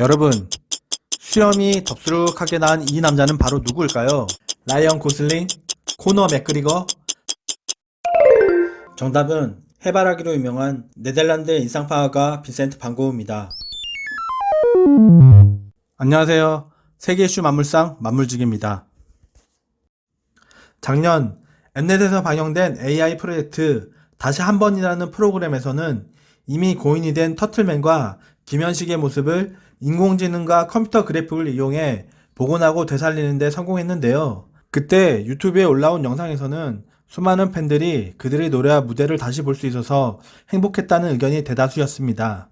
여러분, 수염이 덥수룩하게 난 이 남자는 바로 누구일까요? 라이언 고슬링? 코너 맥그리거? 정답은 해바라기로 유명한 네덜란드 인상파가 빈센트 반 고흐입니다. 안녕하세요. 세계 이슈 만물상 만물직입니다. 작년 엠넷에서 방영된 AI 프로젝트 다시 한 번이라는 프로그램에서는 이미 고인이 된 터틀맨과 김현식의 모습을 인공지능과 컴퓨터 그래픽을 이용해 복원하고 되살리는 데 성공했는데요. 그때 유튜브에 올라온 영상에서는 수많은 팬들이 그들의 노래와 무대를 다시 볼 수 있어서 행복했다는 의견이 대다수였습니다.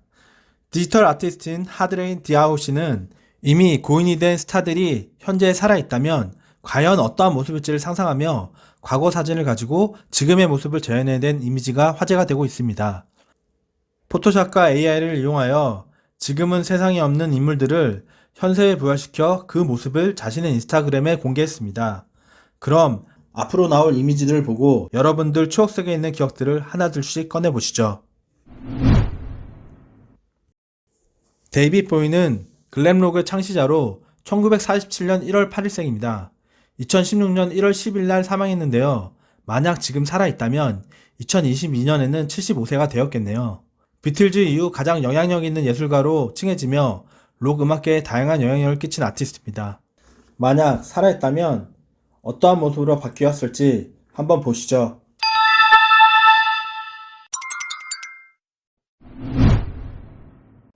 디지털 아티스트인 하드레인 디아오 씨는 이미 고인이 된 스타들이 현재 살아있다면 과연 어떠한 모습일지를 상상하며 과거 사진을 가지고 지금의 모습을 재현해낸 이미지가 화제가 되고 있습니다. 포토샵과 AI를 이용하여 지금은 세상에 없는 인물들을 현세에 부활시켜 그 모습을 자신의 인스타그램에 공개했습니다. 그럼 앞으로 나올 이미지들을 보고 여러분들 추억 속에 있는 기억들을 하나둘씩 꺼내보시죠. 데이빗 보이는 글램로그 창시자로 1947년 1월 8일생입니다. 2016년 1월 10일 날 사망했는데요. 만약 지금 살아있다면 2022년에는 75세가 되었겠네요. 비틀즈 이후 가장 영향력 있는 예술가로 칭해지며 록 음악계에 다양한 영향력을 끼친 아티스트입니다. 만약 살아있다면 어떠한 모습으로 바뀌었을지 한번 보시죠.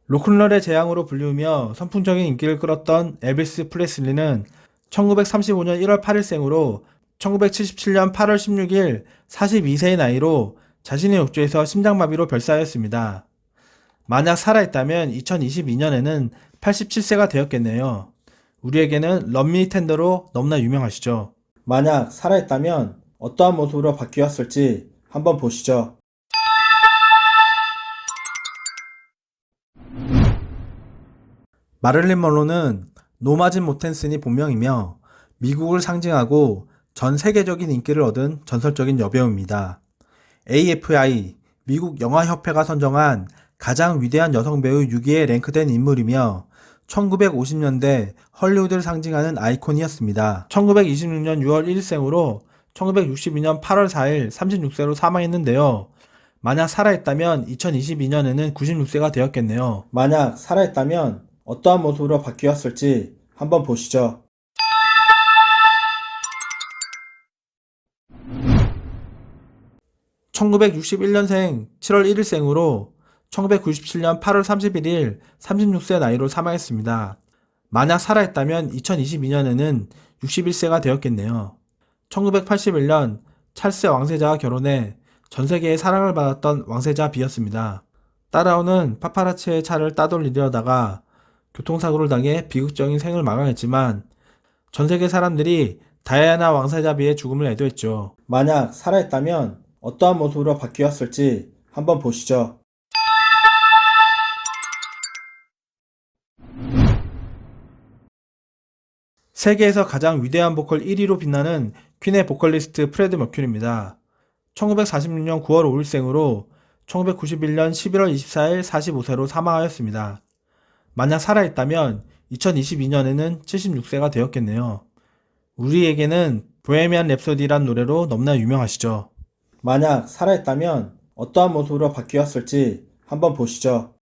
로큰롤의 재앙으로 불리우며 선풍적인 인기를 끌었던 엘비스 프레슬리는 1935년 1월 8일 생으로 1977년 8월 16일 42세의 나이로 자신의 욕조에서 심장마비로 별사하였습니다. 만약 살아있다면 2022년에는 87세가 되었겠네요. 우리에게는 럼미 텐더로 너무나 유명하시죠. 만약 살아있다면 어떠한 모습으로 바뀌었을지 한번 보시죠. 마를린 먼로는 노마진 모텐슨이 본명이며 미국을 상징하고 전 세계적인 인기를 얻은 전설적인 여배우입니다. AFI, 미국 영화협회가 선정한 가장 위대한 여성 배우 6위에 랭크된 인물이며 1950년대 헐리우드를 상징하는 아이콘이었습니다. 1926년 6월 1일생으로 1962년 8월 4일 36세로 사망했는데요. 만약 살아있다면 2022년에는 96세가 되었겠네요. 만약 살아있다면 어떠한 모습으로 바뀌었을지 한번 보시죠. (1961년생) (7월 1일생으로) (1997년 8월 31일) (36세) 나이로 사망했습니다. 만약 살아있다면 2022년에는 61세가 되었겠네요. 1981년 찰스 왕세자와 결혼해 전 세계의 사랑을 받았던 왕세자 비였습니다. 따라오는 파파라치의 차를 따돌리려다가 교통사고를 당해 비극적인 생을 마감했지만 전 세계 사람들이 다이아나 왕세자 비의 죽음을 애도했죠. 만약 살아있다면 어떠한 모습으로 바뀌었을지 한번 보시죠. 세계에서 가장 위대한 보컬 1위로 빛나는 퀸의 보컬리스트 프레드 머큐리입니다. 1946년 9월 5일생으로 1991년 11월 24일 45세로 사망하였습니다. 만약 살아있다면 2022년에는 76세가 되었겠네요. 우리에게는 보헤미안 랩소디란 노래로 너무나 유명하시죠. 만약 살아있다면 어떠한 모습으로 바뀌었을지 한번 보시죠.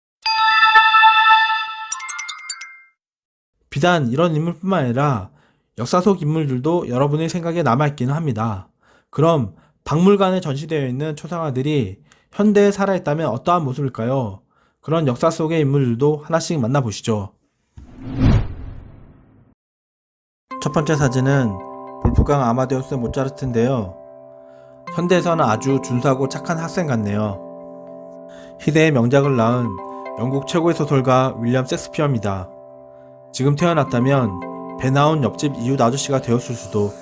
비단 이런 인물뿐만 아니라 역사 속 인물들도 여러분의 생각에 남아있기는 합니다. 그럼 박물관에 전시되어 있는 초상화들이 현대에 살아있다면 어떠한 모습일까요? 그런 역사 속의 인물들도 하나씩 만나보시죠. 첫 번째 사진은 볼프강 아마데우스 모차르트인데요. 현대에서는 아주 준수하고 착한 학생 같네요. 희대의 명작을 낳은 영국 최고의 소설가 윌리엄 섹스피어입니다. 지금 태어났다면 배 나온 옆집 이웃 아저씨가 되었을 수도.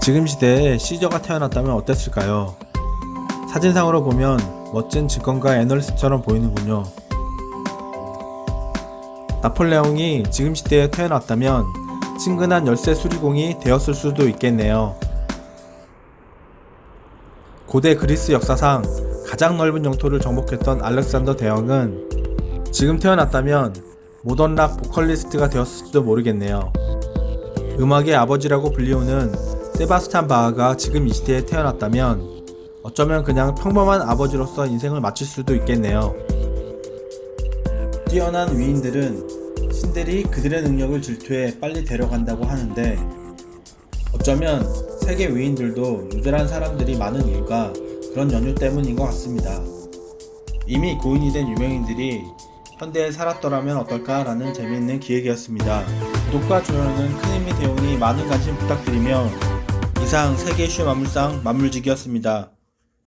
지금 시대에 시저가 태어났다면 어땠을까요? 사진상으로 보면 멋진 증권가 애널리스트처럼 보이는군요. 나폴레옹이 지금 시대에 태어났다면 친근한 열쇠 수리공이 되었을 수도 있겠네요. 고대 그리스 역사상 가장 넓은 영토를 정복했던 알렉산더 대왕은 지금 태어났다면 모던 락 보컬리스트가 되었을지도 모르겠네요. 음악의 아버지라고 불리우는 세바스찬 바하가 지금 이 시대에 태어났다면 어쩌면 그냥 평범한 아버지로서 인생을 마칠 수도 있겠네요. 뛰어난 위인들은 신들이 그들의 능력을 질투해 빨리 데려간다고 하는데 어쩌면 세계 위인들도 유별한 사람들이 많은 이유가 그런 연유 때문인 것 같습니다. 이미 고인이 된 유명인들이 현대에 살았더라면 어떨까라는 재미있는 기획이었습니다. 구독과 좋아요는 큰 힘이 되오니 많은 관심 부탁드리며 이상 세계 이슈 만물상 만물지기였습니다.